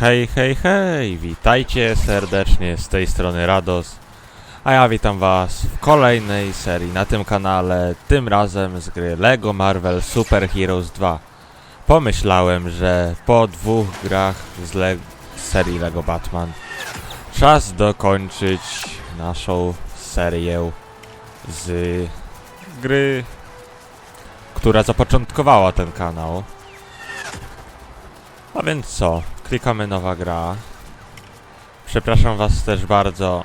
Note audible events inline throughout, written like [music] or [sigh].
Hej, hej, hej! Witajcie serdecznie z tej strony Rados. A ja witam was w kolejnej serii na tym kanale, tym razem z gry LEGO Marvel Super Heroes 2. Pomyślałem, że po dwóch grach z, Le z serii LEGO Batman czas dokończyć naszą serię z gry, która zapoczątkowała ten kanał. A więc co? Klikamy nowa gra. Przepraszam was też bardzo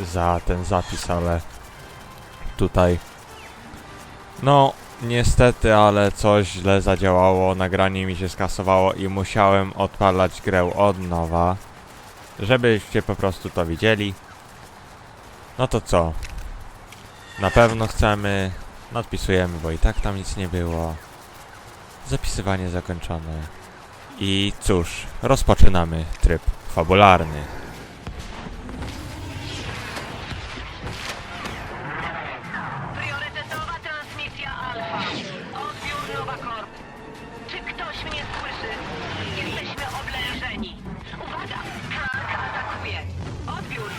za ten zapis, ale tutaj no niestety, ale coś źle zadziałało, nagranie mi się skasowało i musiałem odpalać grę od nowa, żebyście po prostu to widzieli. No to co? Na pewno chcemy, nadpisujemy, bo i tak tam nic nie było. Zapisywanie zakończone. I cóż, rozpoczynamy tryb fabularny. Priorytetowa transmisja Alfa. Odbiór Nowa Corp. Czy ktoś mnie słyszy? Jesteśmy oblężeni. Uwaga! Karka atakuje. Odbiór.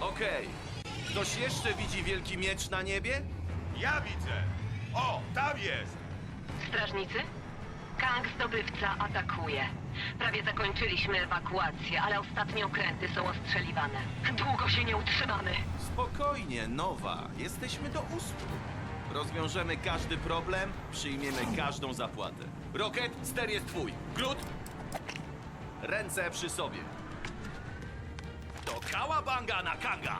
Okej. Ktoś jeszcze widzi wielki miecz na niebie? Ja widzę! O, tam jest! Strażnicy? Kang zdobywca atakuje. Prawie zakończyliśmy ewakuację, ale ostatnie okręty są ostrzeliwane. Długo się nie utrzymamy. Spokojnie, Nowa. Jesteśmy do usług. Rozwiążemy każdy problem, przyjmiemy każdą zapłatę. Rocket, ster jest twój. Grut? Ręce przy sobie. To kałabanga na kanga!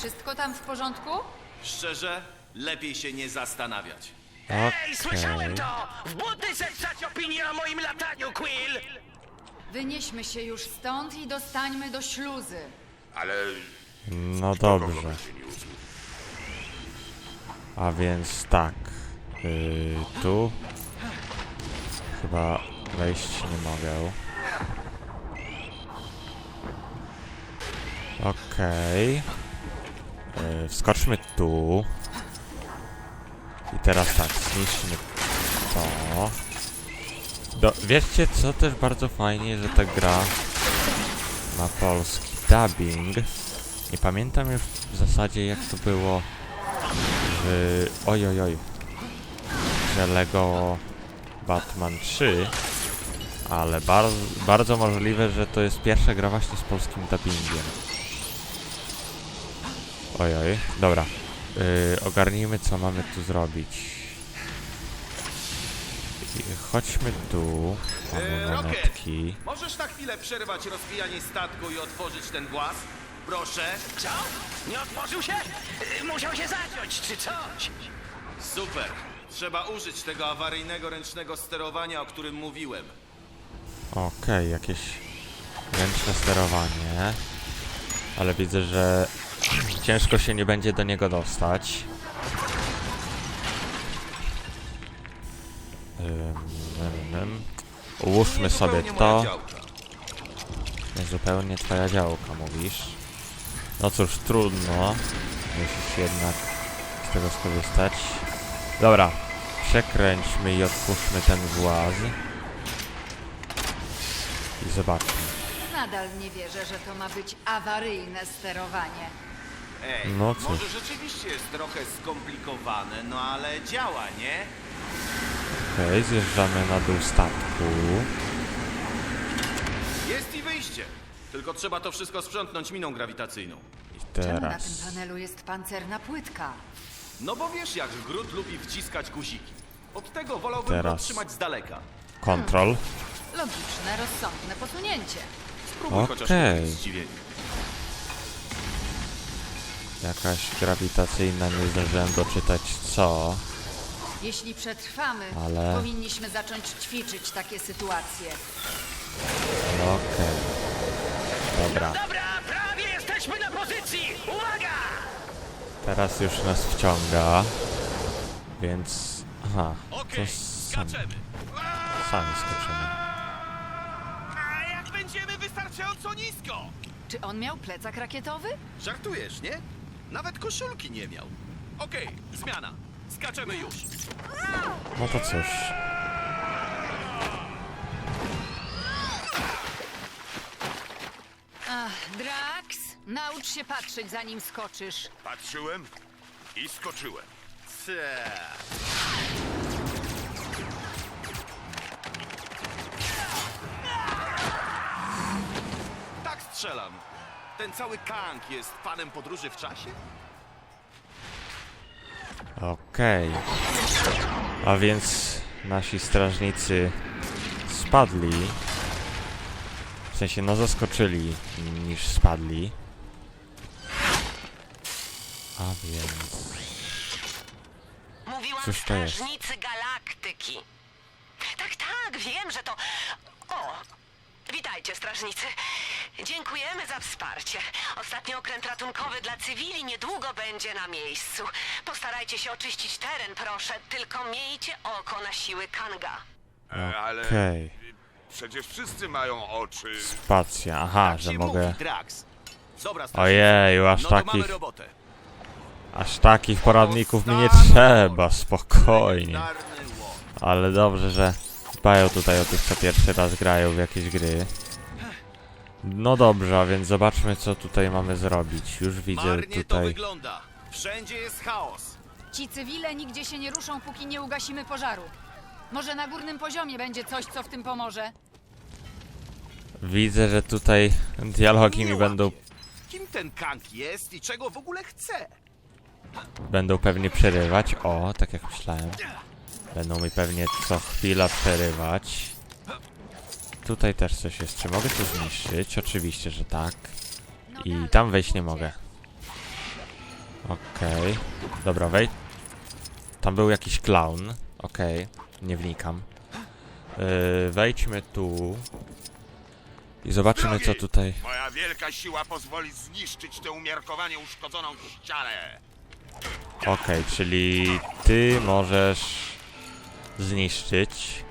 Wszystko tam w porządku? Szczerze, lepiej się nie zastanawiać. Ej, słyszałem to! W buty zepsać opinię o moim lataniu, Quill! Wynieśmy się już stąd i dostańmy do śluzy. Ale No dobrze. A więc tak. Yy, tu chyba wejść nie mogę. Okej. Yy, wskoczmy tu. I teraz tak, zniszczmy to. Do, wiecie co też bardzo fajnie, że ta gra ma polski dubbing. Nie pamiętam już w zasadzie jak to było w... Oj, oj, oj. Że Lego Batman 3. Ale bar bardzo możliwe, że to jest pierwsza gra właśnie z polskim dubbingiem. Oj, oj. Dobra. Yy, ogarnijmy co mamy tu zrobić. I chodźmy tu. Mamy E, Rocket, możesz na chwilę przerwać rozbijanie statku i otworzyć ten włas? Proszę. Co? Nie otworzył się? Y, Musiał się zaciąć, czy coś? Super. Trzeba użyć tego awaryjnego ręcznego sterowania, o którym mówiłem. Okej, jakieś ręczne sterowanie. Ale widzę, że ciężko się nie będzie do niego dostać. Ułóżmy sobie Zupełnie to. moja działka. Niezupełnie twoja działka, mówisz. No cóż, trudno. Musisz jednak z tego skorzystać. Dobra, przekręćmy i otwórzmy ten właz. I zobaczmy. Nadal nie wierzę, że to ma być awaryjne sterowanie. Ej, No cóż. może rzeczywiście jest trochę skomplikowane, no ale działa, nie? Okej, zjeżdżamy na dół statku. Jest i wyjście. Tylko trzeba to wszystko sprzątnąć miną grawitacyjną. I Czemu na teraz. tym panelu jest pancerna płytka? No bo wiesz, jak Grut lubi wciskać guziki. Od tego wolałbym Teraz. go trzymać z daleka. Kontrol. Logiczne, rozsądne posunięcie. Spróbuj chociaż Okej. okay. zdziwienie. Jakaś grawitacyjna, nie zdążyłem doczytać co. Jeśli przetrwamy, Ale- powinniśmy zacząć ćwiczyć takie sytuacje. Okej. Dobra, Dobra, prawie jesteśmy na pozycji! Uwaga! teraz już nas wciąga. Więc. Aha, to sami, sami skoczymy. A jak będziemy wystarczająco nisko? Czy on miał plecak rakietowy? Żartujesz, nie? Nawet koszulki nie miał. Okej, zmiana. Skaczemy już! No to cóż. Ach, Drax, naucz się patrzeć, zanim skoczysz. Patrzyłem i skoczyłem. Cie. Tak strzelam. Ten cały Kang jest panem podróży w czasie? Okej. A więc nasi strażnicy spadli. W sensie, no zaskoczyli niż spadli. A więc... Mówiłam Cóż to jest? strażnicy galaktyki. Tak, tak, wiem, że to... O! Witajcie, strażnicy. Dziękujemy za wsparcie. Ostatni okręt ratunkowy dla cywili niedługo będzie na miejscu. Postarajcie się oczyścić teren, proszę. Tylko miejcie oko na siły Kanga. E, ale Okej. przecież wszyscy mają oczy. Spacja, aha, Tak że mogę... Drax. Dobra. Ojeju, aż No to mamy takich... robotę. Aż takich poradników mi nie trzeba, spokojnie. Łom. Ale dobrze, że dbają tutaj o tych, co pierwszy raz grają w jakieś gry. No dobrze, a więc zobaczmy, co tutaj mamy zrobić. Już widzę Marnie to tutaj... wygląda. Wszędzie jest chaos. Ci cywile nigdzie się nie ruszą, póki nie ugasimy pożaru. Może na górnym poziomie będzie coś, co w tym pomoże. Widzę, że tutaj dialogi mi będą. Kim ten Kang jest i czego w ogóle chce? będą pewnie przerywać. O, tak jak myślałem. Będą mi pewnie co chwila przerywać. Tutaj też coś jest. Czy mogę to zniszczyć? Oczywiście, że tak. No I dalej, tam wejść nie mogę. Okej. Dobra, wej... Tam był jakiś clown. Okej. Nie wnikam. Yy, wejdźmy tu. I zobaczymy, co tutaj... Moja wielka siła pozwoli zniszczyć tę umiarkowanie uszkodzoną ścianę. Okej, czyli ty możesz zniszczyć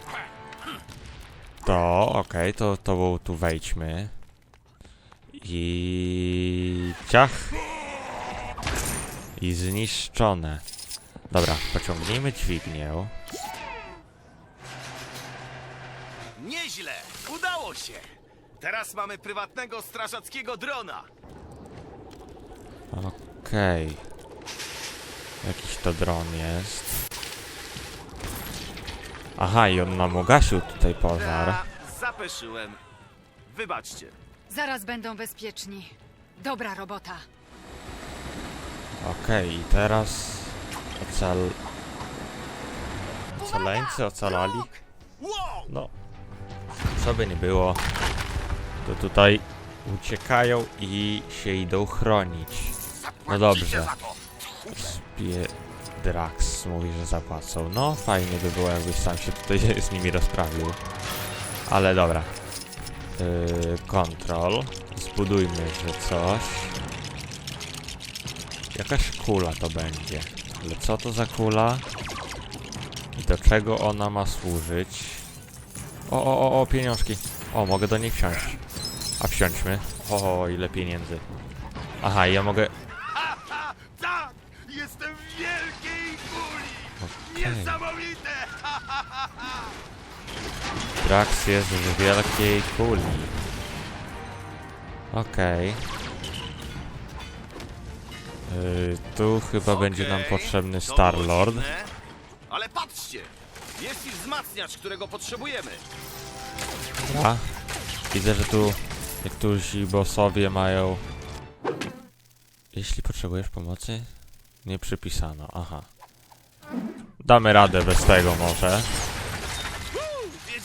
to, okej, to, to tu wejdźmy. I ciach. I zniszczone. Dobra, pociągnijmy dźwignię. Nieźle! Udało się! Teraz mamy prywatnego strażackiego drona. Okej. Jakiś to dron jest. Aha, i on nam ugasił tutaj pożar. Ja zapeszyłem. Wybaczcie. Zaraz będą bezpieczni. Dobra robota. Okej, i teraz ocal... Ocaleńcy ocalali? Wow! No, co by nie było, to tutaj uciekają i się idą chronić. No dobrze. Spie... Drax mówi, że zapłacą. No, fajnie by było, jakbyś sam się tutaj [laughs] z nimi rozprawił. Ale dobra. Yy, control. Zbudujmy, że coś. Jakaś kula to będzie. Ale co to za kula? I do czego ona ma służyć? O, o, o, o, pieniążki. O, mogę do niej wsiąść. A wsiądźmy. O, ile pieniędzy. Aha, ja mogę... Ha, ha, tak! Jestem w wielkiej kuli! Okej. Niesamowite! [laughs] Drax jest w wielkiej kuli. Okej. Yy, tu chyba będzie nam Okej, potrzebny to Star-Lord. było dziwne, Ale patrzcie! Jest i wzmacniacz, którego potrzebujemy. Dobra. Widzę, że tu niektórzy bossowie mają... Jeśli potrzebujesz pomocy? Nie przypisano, aha. Damy radę bez tego może.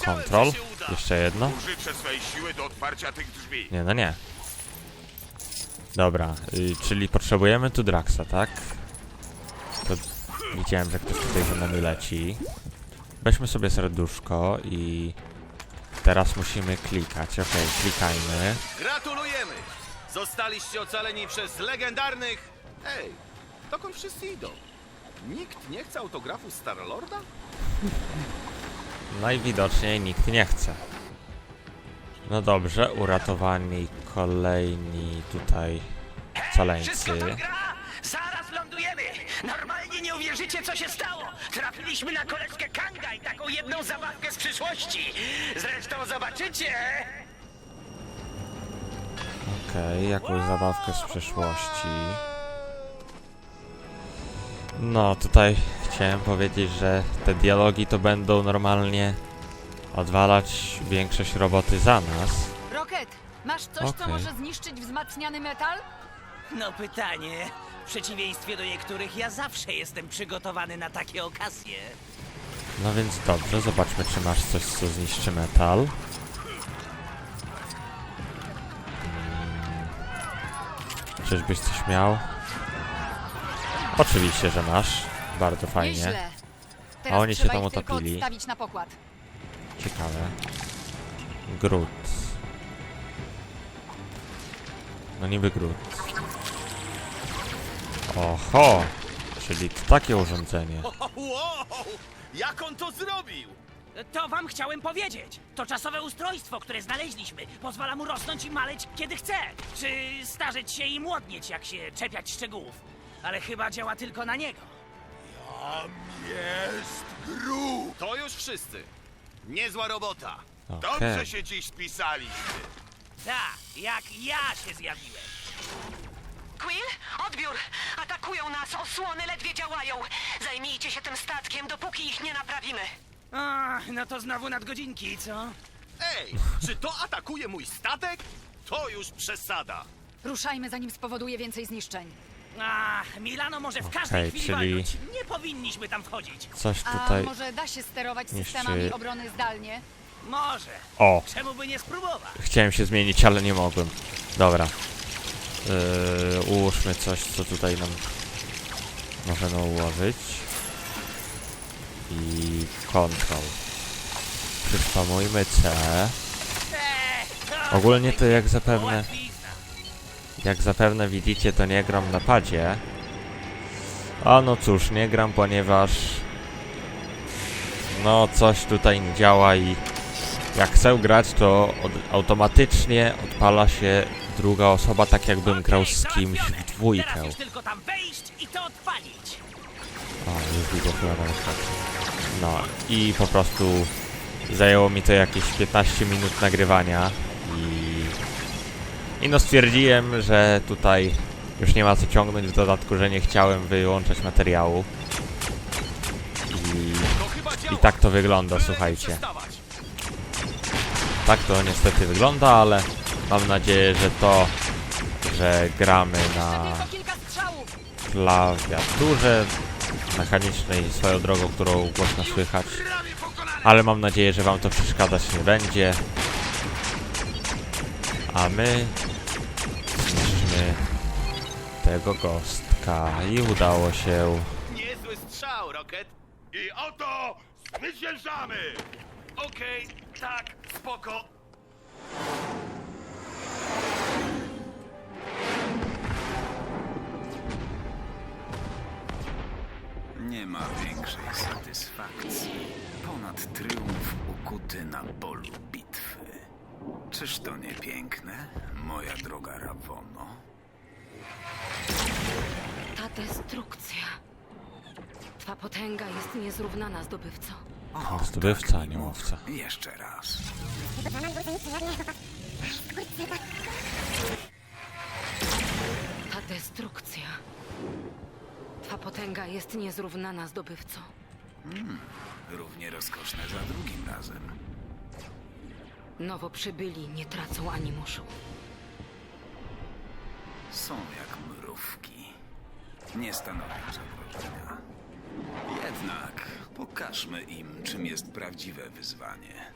Kontrol. Jeszcze jedno. Nie, no nie. Dobra, y, czyli potrzebujemy tu Draxa, tak? To widziałem, że ktoś tutaj za nami leci. Weźmy sobie serduszko i teraz musimy klikać. Okej, klikajmy. Gratulujemy! Zostaliście ocaleni przez legendarnych... Ej, dokąd wszyscy idą? Nikt nie chce autografu Starlorda? Najwidoczniej nikt nie chce. No dobrze, uratowani kolejni tutaj Wszystko caleńcy. to gra! Zaraz lądujemy! Normalnie nie uwierzycie, co się stało! Trafiliśmy na koleżkę Kanga i taką jedną zabawkę z przyszłości! Zresztą zobaczycie! Okej, jakąś zabawkę z przeszłości. No, tutaj chciałem powiedzieć, że te dialogi to będą normalnie odwalać większość roboty za nas. Rocket, masz coś, co Okej. może zniszczyć wzmacniany metal? No pytanie. W przeciwieństwie do niektórych, ja zawsze jestem przygotowany na takie okazje. No więc dobrze, zobaczmy czy masz coś, co zniszczy metal. Czyżbyś coś miał? Oczywiście, że masz. Bardzo fajnie. A oni się tam utopili. Ciekawe. Grut. No niby Grut. Oho! Czyli takie urządzenie. Wow! Jak on to zrobił? To wam chciałem powiedzieć. To czasowe ustrojstwo, które znaleźliśmy, pozwala mu rosnąć i maleć kiedy chce. Czy starzeć się i młodnieć, jak się czepiać szczegółów. Ale chyba działa tylko na niego. Jest Gru! To już wszyscy. Niezła robota. Dobrze Okej. się dziś spisaliśmy. Tak, jak ja się zjawiłem. Quill, odbiór! Atakują nas, osłony ledwie działają. Zajmijcie się tym statkiem, dopóki ich nie naprawimy. A, no to znowu nadgodzinki, co? Ej, czy to atakuje mój statek? To już przesada. Ruszajmy, zanim spowoduje więcej zniszczeń. A, Milano może w każdej Okej, chwili czyli- walnąć. Nie powinniśmy tam wchodzić. Coś A tutaj... może da się sterować niszczy- systemami obrony zdalnie? Może. O! Czemu by nie spróbować? Chciałem się zmienić, ale nie mogłem. Dobra. Yy, ułóżmy coś, co tutaj nam możemy ułożyć. I kontrol. Przyspamujmy C. Eee, Ogólnie to jak zapewne. Jak zapewne widzicie, to nie gram na padzie. A no cóż, nie gram, ponieważ no coś tutaj nie działa i jak chcę grać, to od, automatycznie odpala się druga osoba, tak jakbym grał z kimś w dwójkę. O, już widzę chyba na przykład. No i po prostu zajęło mi to jakieś 15 minut nagrywania i... I no stwierdziłem, że tutaj już nie ma co ciągnąć, w dodatku, że nie chciałem wyłączać materiału. I, i tak to wygląda, słuchajcie. Tak to niestety wygląda, ale mam nadzieję, że to, że gramy na klawiaturze mechanicznej swoją drogą, którą głośno słychać. Ale mam nadzieję, że wam to przeszkadzać nie będzie. A my zniszczymy tego gostka i udało się. Niezły strzał, Rocket. I oto zwyciężamy! Okej, tak, spoko. Nie ma większej satysfakcji ponad tryumf ukuty na polu bitwy. Czyż to nie piękne, moja droga Rawono? Ta destrukcja. Twa potęga jest niezrównana, zdobywco. O, Zdobywca, tak mi nie mów. łowca. Jeszcze raz. Ta destrukcja. Twa potęga jest niezrównana, zdobywco. Równie rozkoszne za drugim razem. Nowo przybyli nie tracą animuszu. Są jak mrówki. Nie stanowią zagrożenia. Jednak pokażmy im, czym jest prawdziwe wyzwanie.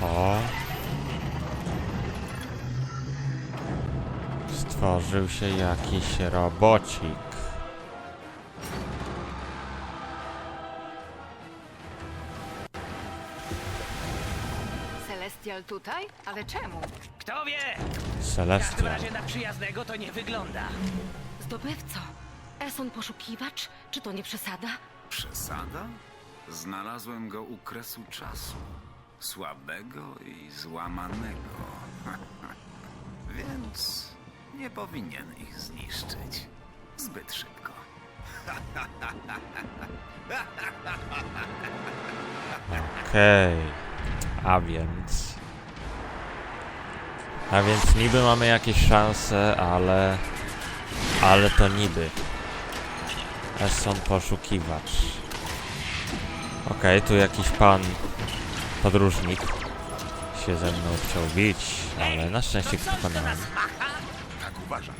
Oho. Stworzył się jakiś robocik. Tutaj? Ale czemu? Kto wie? W każdym Celestial. razie na przyjaznego to nie wygląda. Zdobywco! Eson poszukiwacz? Czy to nie przesada? Przesada? Znalazłem go u kresu czasu. Słabego i złamanego. [laughs] więc nie powinien ich zniszczyć zbyt szybko. Okej. A więc... A więc niby mamy jakieś szanse, ale... Ale to niby. Esson poszukiwacz. Okej, tu jakiś pan podróżnik się ze mną chciał bić, ale na szczęście co pokonałem. Tak uważam.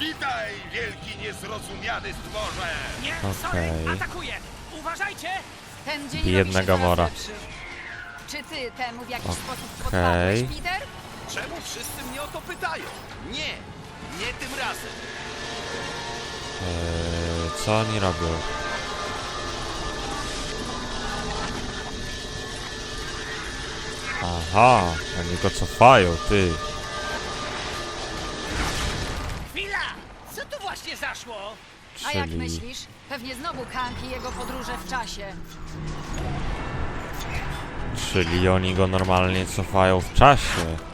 Witaj, wielki niezrozumiany stworze! Nie, Okej. sorry, atakuję! Uważajcie! Ten dzień Bije robi się jednego coraz mora. lepszy. Czy ty temu w jakiś sposób Okej. podpadłeś, Peter? Czemu wszyscy mnie o to pytają? Nie, nie tym razem. Eee, co oni robią? Aha, oni go cofają, ty. Chwila! Co tu właśnie zaszło? A jak Czyli... myślisz? Pewnie znowu Hank i jego podróże w czasie. Czyli oni go normalnie cofają w czasie.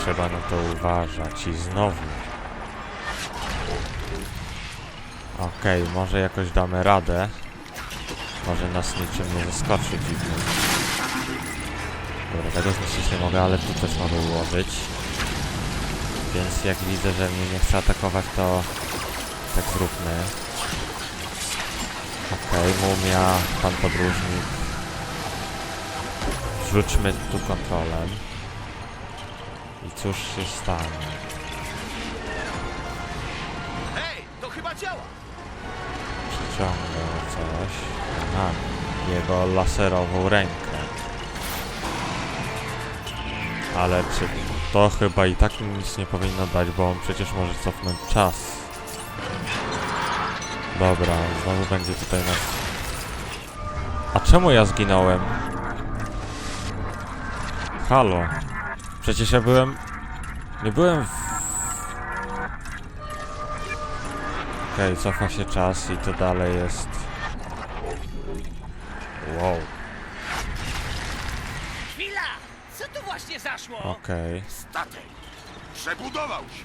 Trzeba na to uważać i znowu. Okej, może jakoś damy radę. Może nas niczym nie zaskoczy dziwnie. Dobra, tego zniszczyć nie mogę, ale tu też mogę ułożyć. Więc jak widzę, że mnie nie chce atakować, to tak zróbmy. Okej, mumia, pan podróżnik. Rzućmy tu kontrolę. I cóż się stanie? Hej, to chyba działa. Przyciągnę coś. Aha, jego laserową rękę. Ale czy to chyba i tak nic nie powinno dać, bo on przecież może cofnąć czas. Dobra, znowu będzie tutaj nas... A czemu ja zginąłem? Halo. Przecież ja byłem... Nie byłem w... Okej, cofa się czas i to dalej jest... Wow, Chwila! Co tu właśnie zaszło? okej. Statek przebudował się.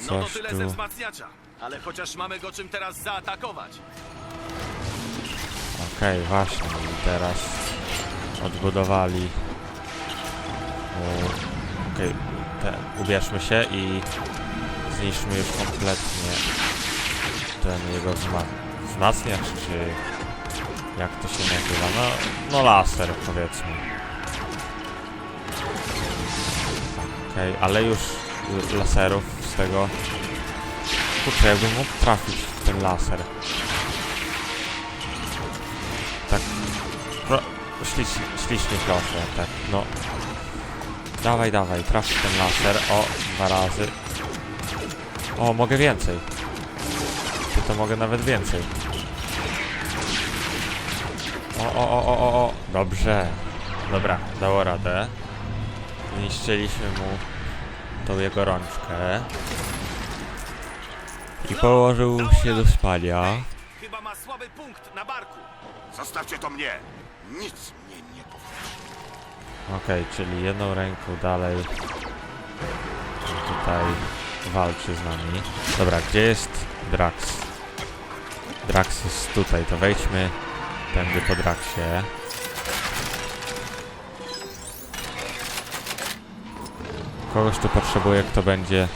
No to Coś tyle tu- ze wzmacniacza. Ale chociaż mamy go czym teraz zaatakować. Okej, właśnie. I teraz odbudowali. Okej, te- ubierzmy się i zniszczmy już kompletnie ten jego wzma wzmacniacz, czy jak to się nazywa? No, no laser powiedzmy. Okej, ale już laserów z tego... Kurczę, jakbym mógł trafić w ten laser. Tak. Pro... Ślicz, ślicznie proszę, tak, no. Dawaj, dawaj, traf ten laser. O, dwa razy. O, mogę więcej. Czy to mogę nawet więcej? O, o, o, o, o, o. Dobrze. Dobra, dało radę. Zniszczyliśmy mu tą jego rączkę. I położył się do spania. Chyba ma słaby punkt na barku. Zostawcie to mnie. Nic mnie Okej, czyli jedną ręką dalej tutaj walczy z nami. Dobra, gdzie jest Drax? Drax jest tutaj, to wejdźmy tędy po Draxie. Kogoś tu potrzebuję, kto będzie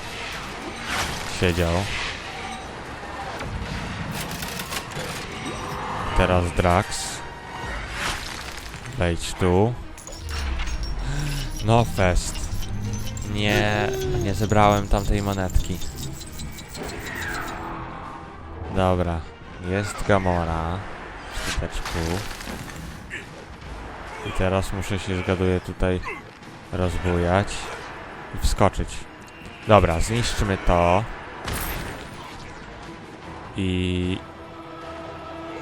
siedział. Teraz Drax. Wejdź tu. No fest. Nie, nie zebrałem tamtej monetki. Dobra, jest Gamora. W środeczku. I teraz muszę się zgaduję tutaj rozbujać i wskoczyć. Dobra, zniszczymy to. I...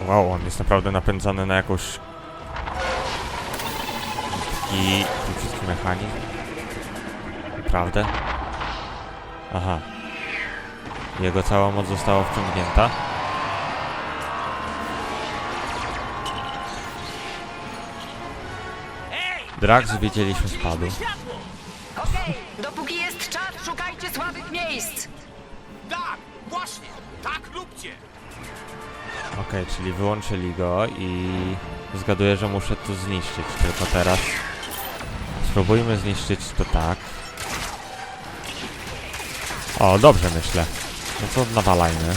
Wow, on jest naprawdę napędzany na jakąś i wszystki mechanizm? Naprawdę? Aha. Jego cała moc została wciągnięta. Drax widzieliśmy spadł. Okej, dopóki jest czas, szukajcie słabych miejsc. Tak, właśnie! Tak róbcie! Okej, czyli wyłączyli go i zgaduję, że muszę to zniszczyć, tylko teraz spróbujmy zniszczyć to tak. O, dobrze myślę. No to nawalajmy.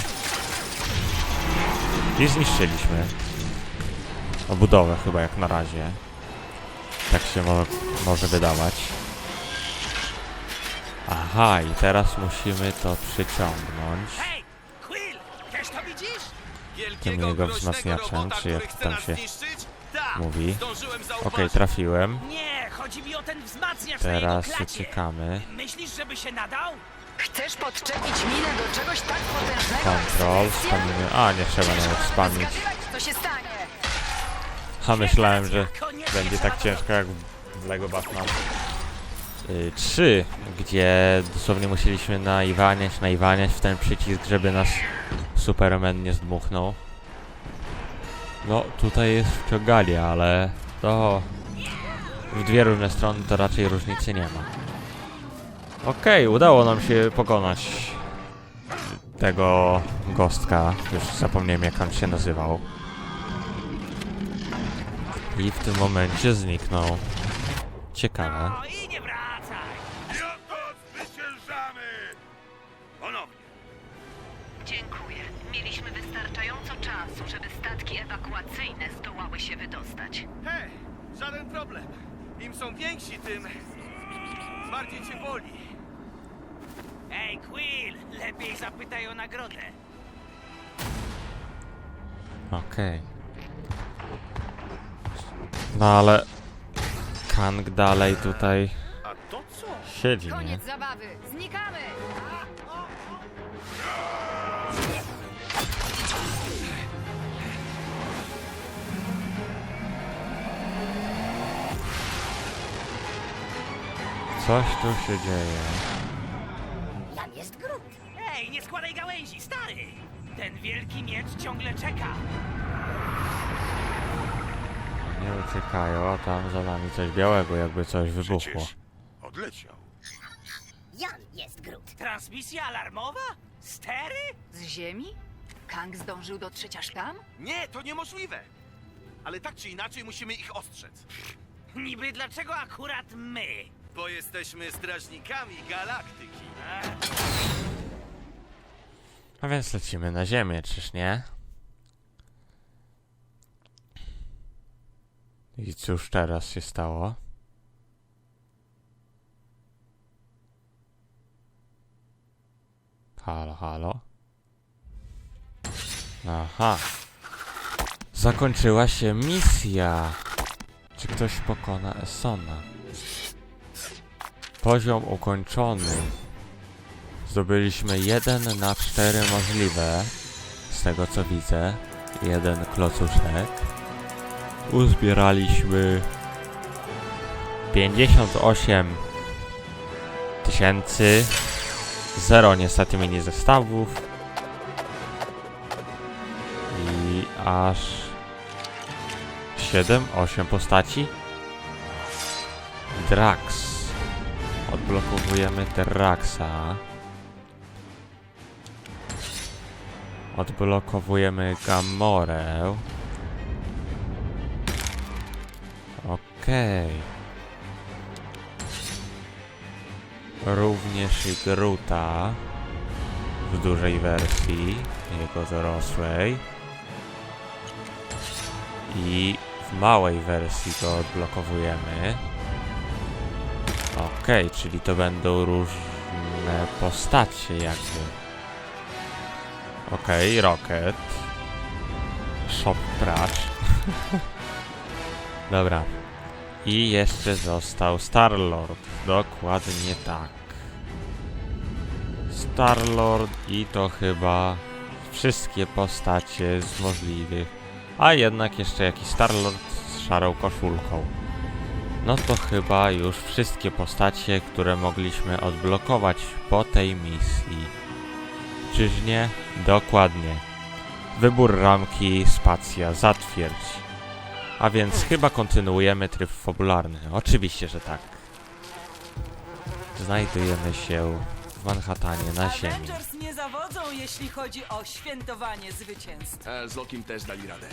I zniszczyliśmy. Obudowę chyba jak na razie. Tak się mo może wydawać. Aha, i teraz musimy to przyciągnąć. Wielkiego, jego wzmacniaczem, czy jak tam się mówi. Okej, zauważyć. trafiłem. Nie, chodzi mi o ten wzmacniacz Teraz uciekamy. Myślisz, żeby się nadał? Chcesz podczepić minę do czegoś tak potężnego Control, spamimy. A, nie trzeba nawet spamić. co się stanie. A myślałem, że będzie tak ciężko jak w Lego Batman. Y, 3, gdzie dosłownie musieliśmy naiwaniać, naiwaniać w ten przycisk, żeby nas Superman nie zdmuchnął. No, tutaj jest wciąganie, ale to w dwie różne strony to raczej różnicy nie ma. Okej, udało nam się pokonać tego gostka. Już zapomniałem jak on się nazywał. I w tym momencie zniknął. Ciekawe. Im są więksi, tym bardziej cię boli. Ej, Quill! Lepiej zapytaj o nagrodę. Okej. No ale... Kang dalej tutaj A to co? siedzi, nie? Koniec zabawy, znikamy. Coś tu się dzieje. Ej, nie składaj gałęzi, stary! Ten wielki miecz ciągle czeka. Nie uciekają, a tam za nami coś białego, jakby coś wybuchło. Przecież odleciał. Transmisja alarmowa? Stery? Z ziemi? Kang zdążył dotrzeć aż tam? Nie, to niemożliwe. Ale tak czy inaczej musimy ich ostrzec. Niby dlaczego akurat my? Bo jesteśmy strażnikami galaktyki. A więc lecimy na ziemię, czyż nie? I cóż teraz się stało? Halo, halo? Aha. Zakończyła się misja. Czy ktoś pokona Esona? Poziom ukończony. Zdobyliśmy jeden na cztery możliwe. Z tego co widzę. Jeden klocuszek. Uzbieraliśmy 58 tysięcy. Zero niestety mini zestawów. I aż 7-8 postaci. Drax. Odblokowujemy Draxa. Odblokowujemy Gamorę. Okej. Również i Gruta w dużej wersji, jego dorosłej. I w małej wersji go odblokowujemy. Okej, czyli to będą różne postacie jakby. Okej, Rocket. Shop Trash. [laughs] Dobra. I jeszcze został Starlord. Dokładnie tak. Starlord i to chyba wszystkie postacie z możliwych. A jednak jeszcze jakiś Starlord z szarą koszulką. No to chyba już wszystkie postacie, które mogliśmy odblokować po tej misji. Czyż nie? Dokładnie. Wybór ramki, spacja, zatwierdź. A więc chyba kontynuujemy tryb fabularny. Oczywiście, że tak. Znajdujemy się w Manhattanie na ziemi. Avengers nie zawodzą, jeśli chodzi o świętowanie zwycięstw. E, z Lokim też dali radę.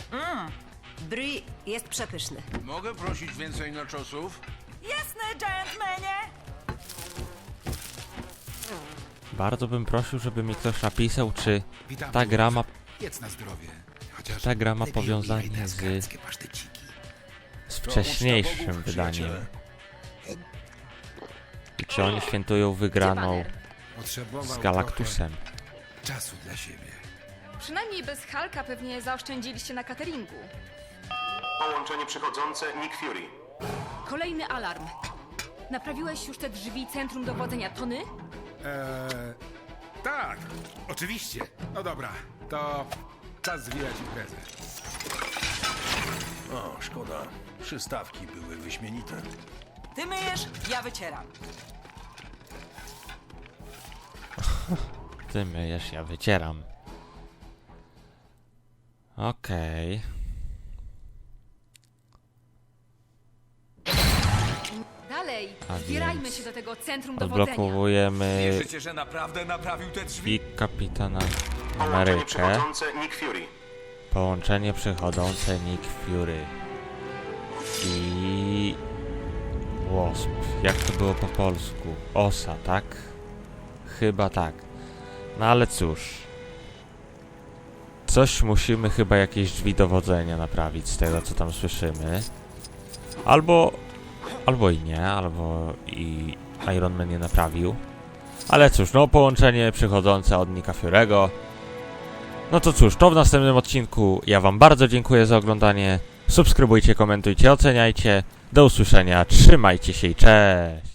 Bri jest przepyszny. Mogę prosić więcej naczosów? Jasne, Giantmanie! Bardzo bym prosił, żeby mi ktoś napisał, czy Witam ta gra ma, Jedz na zdrowie. Chociaż ta gra ma lepiej powiązanie te z, skarbskie z wcześniejszym wydaniem. I czy oni świętują wygraną Potrzebował z Galactusem? trochę Czasu dla siebie. Przynajmniej bez Halka pewnie zaoszczędziliście na cateringu. Połączenie przychodzące Nick Fury. Kolejny alarm. Naprawiłeś już te drzwi centrum dowodzenia Tony? Eee, tak, oczywiście. No dobra, to czas zwijać imprezę. O, szkoda. Przystawki były wyśmienite. Ty myjesz, ja wycieram. Ty myjesz, ja wycieram. Okej. Dalej, A zbierajmy więc się do tego centrum dowodzenia. Odblokowujemy że naprawdę naprawił te drzwi? i kapitana Amerykę. Nick Fury. Połączenie przychodzące Nick Fury. I... Wasp. Jak to było po polsku? Osa, tak? Chyba tak. No ale cóż. Coś musimy chyba jakieś drzwi dowodzenia naprawić z tego co tam słyszymy. Albo... Albo i nie, albo i Iron Man nie naprawił. Ale cóż, no połączenie przychodzące od Nika Fury'ego. No to cóż, to w następnym odcinku. Ja Wam bardzo dziękuję za oglądanie. Subskrybujcie, komentujcie, oceniajcie. Do usłyszenia, trzymajcie się i cześć!